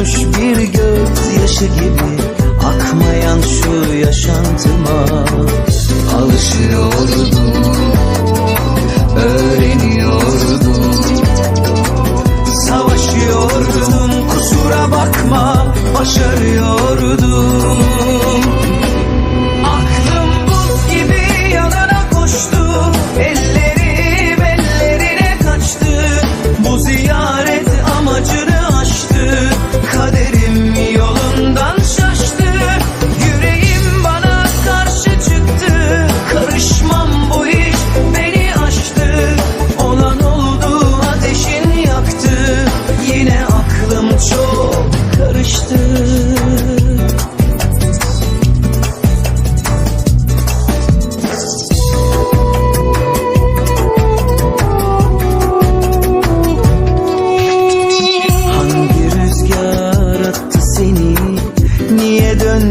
Donmuş bir gözyaşı gibi Akmayan şu yaşantıma. Alışıyordum Öğreniyordum. Savaşıyordum kusura bakma Başarı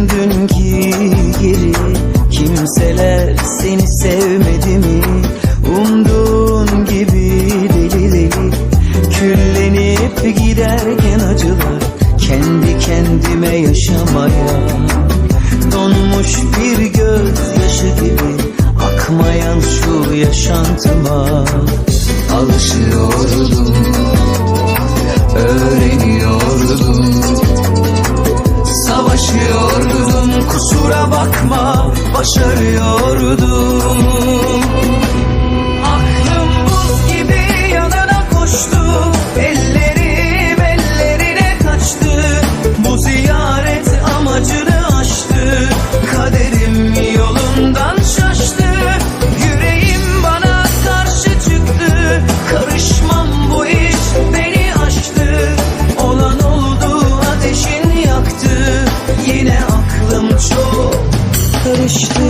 günkü geri. Kimseler seni sevmedi mi? Umduğun gibi deli deli. Küllenip giderken acılar Kendi kendime yaşamaya. Donmuş bir göz gözyaşı gibi Akmayan şu yaşantıma. Alışıyoruz. kusura bakma başarıyordum. düştü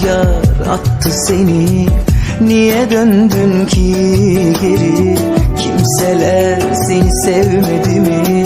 rüzgar attı seni. Niye döndün ki geri? Kimseler seni sevmedi mi?